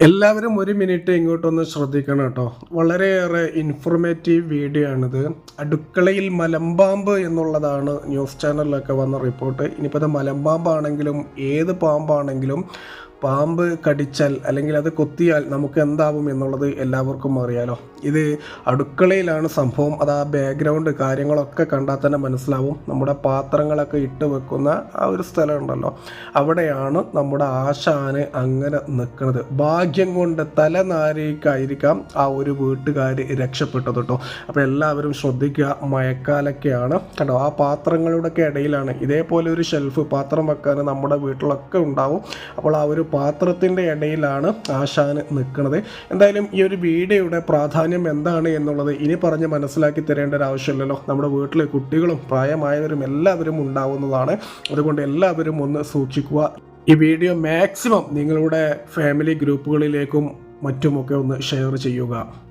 എല്ലാവരും ഒരു മിനിറ്റ് ഇങ്ങോട്ടൊന്ന് ശ്രദ്ധിക്കണം കേട്ടോ. വളരെയേറെ ഇൻഫോർമേറ്റീവ് വീഡിയോ ആണിത്. അടുക്കളയിൽ മലമ്പാമ്പ് എന്നുള്ളതാണ് ന്യൂസ് ചാനലിലൊക്കെ വന്ന റിപ്പോർട്ട് ഇനിയിപ്പോൾ അത് മലമ്പാമ്പാണെങ്കിലും ഏത് പാമ്പാണെങ്കിലും പാമ്പ് കടിച്ചാൽ അല്ലെങ്കിൽ അത് കൊത്തിയാൽ നമുക്ക് എന്താവും എന്നുള്ളത് എല്ലാവർക്കും അറിയാലോ. ഇത് അടുക്കളയിലാണ് സംഭവം. അത് ആ ബാക്ക്ഗ്രൗണ്ട് കാര്യങ്ങളൊക്കെ കണ്ടാൽ തന്നെ മനസ്സിലാവും. നമ്മുടെ പാത്രങ്ങളൊക്കെ ഇട്ട് വെക്കുന്ന ആ ഒരു സ്ഥലമുണ്ടല്ലോ. അവിടെയാണ് നമ്മുടെ ആശാന് അങ്ങനെ നിൽക്കുന്നത്. ഭാഗ്യം കൊണ്ട് തലനാരിക്കായിരിക്കാം ആ ഒരു വീട്ടുകാർ രക്ഷപ്പെട്ടത് കേട്ടോ. അപ്പോൾ എല്ലാവരും ശ്രദ്ധിക്കുക മഴക്കാലൊക്കെയാണ്. കണ്ടോ ആ പാത്രങ്ങളുടെയൊക്കെ ഇടയിലാണ്. ഇതേപോലെ ഒരു ഷെൽഫ് പാത്രം വെക്കാൻ നമ്മുടെ വീട്ടിലൊക്കെ ഉണ്ടാവും. അപ്പോൾ ആ ഒരു പാത്രത്തിന്റെ ഇടയിലാണ് ആശാന് നിൽക്കുന്നത്. എന്തായാലും ഈ ഒരു വീഡിയോയുടെ പ്രാധാന്യം എന്താണ് എന്നുള്ളത് ഇനി പറഞ്ഞ് മനസ്സിലാക്കി തരേണ്ട ഒരു ആവശ്യമില്ലല്ലോ. നമ്മുടെ വീട്ടിലെ കുട്ടികളും പ്രായമായവരും എല്ലാവരും ഉണ്ടാവുന്നതാണ്. അതുകൊണ്ട് എല്ലാവരും ഒന്ന് സൂക്ഷിക്കുക. ഈ വീഡിയോ മാക്സിമം നിങ്ങളുടെ ഫാമിലി ഗ്രൂപ്പുകളിലേക്കും മറ്റുമൊക്കെ ഒന്ന് ഷെയർ ചെയ്യുക.